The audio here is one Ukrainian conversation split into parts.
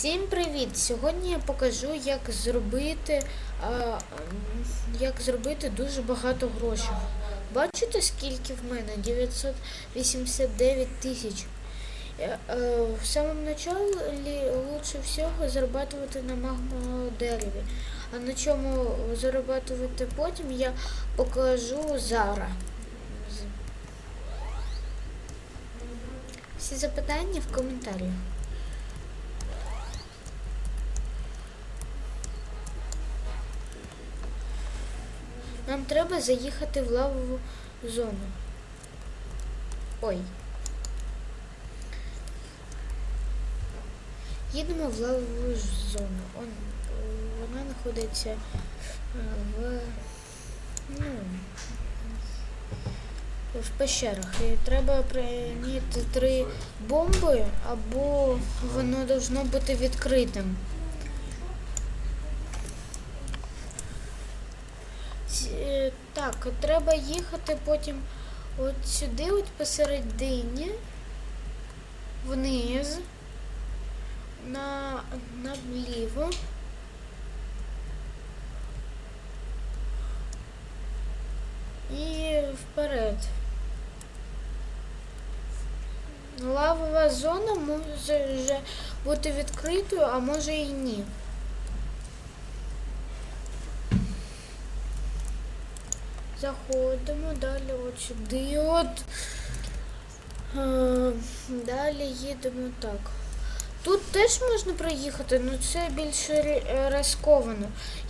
Всім привіт! Сьогодні я покажу, як зробити, а, як зробити дуже багато грошей. Бачите, скільки в мене? 989 тисяч. Е, е, В самому началі лучше всього зарабатувати на магмовому дереві. А на чому зарабатувати потім я покажу зараз. Всі запитання в коментарях. Нам треба заїхати в лавову зону. Ой. Їдемо в лавову зону. Он, вона знаходиться е, в, ну, в пещерах. І треба прийняти три бомби, або воно должно бути відкритим. Так, треба їхати потім от сюди, от посередині, вниз, на, наліво. І вперед. Лавова зона може вже бути відкритою, а може і ні. Заходимо далі от сюди. От. Далі їдемо так. Тут теж можна проїхати, але це більш ри- е.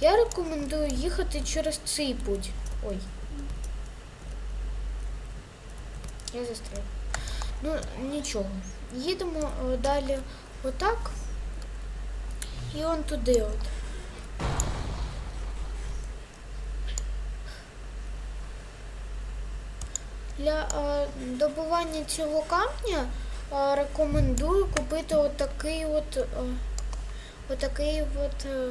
Я рекомендую їхати через цей путь. Ой. Я застряг. Ну, нічого. Їдемо е, далі отак. І он туди от. Для е, добування цього камня е, рекомендую купити отакий от, е, отакий от, е,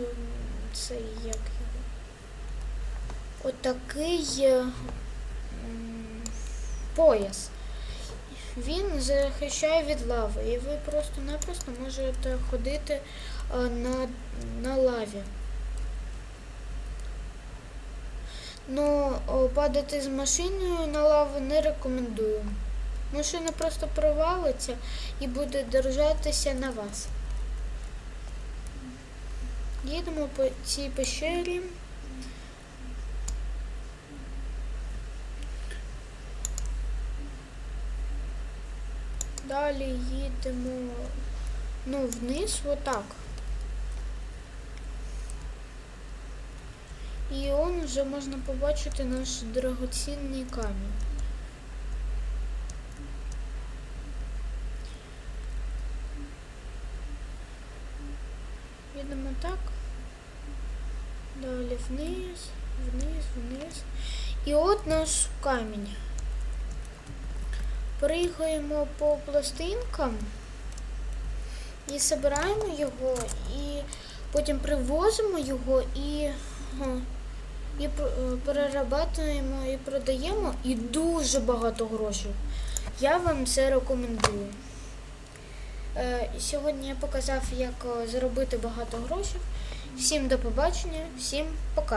цей як його. Отакий пояс. Він захищає від лави, і ви просто-напросто можете ходити на, на лаві. Ну, падати з машиною на лаву не рекомендую. Машина просто провалиться і буде держатися на вас. Їдемо по цій пещері. Далі їдемо ну, вниз, отак. І он вже можна побачити наш дорогоцінний камінь. Їдемо так. Далі вниз, вниз, вниз. І от наш камінь. Приїхаємо по пластинкам і збираємо його, і потім привозимо його і, і е, перерабатуємо і продаємо і дуже багато грошей. Я вам це рекомендую. Е, Сьогодні я показав, як е, заробити багато грошей. Всім до побачення, всім пока.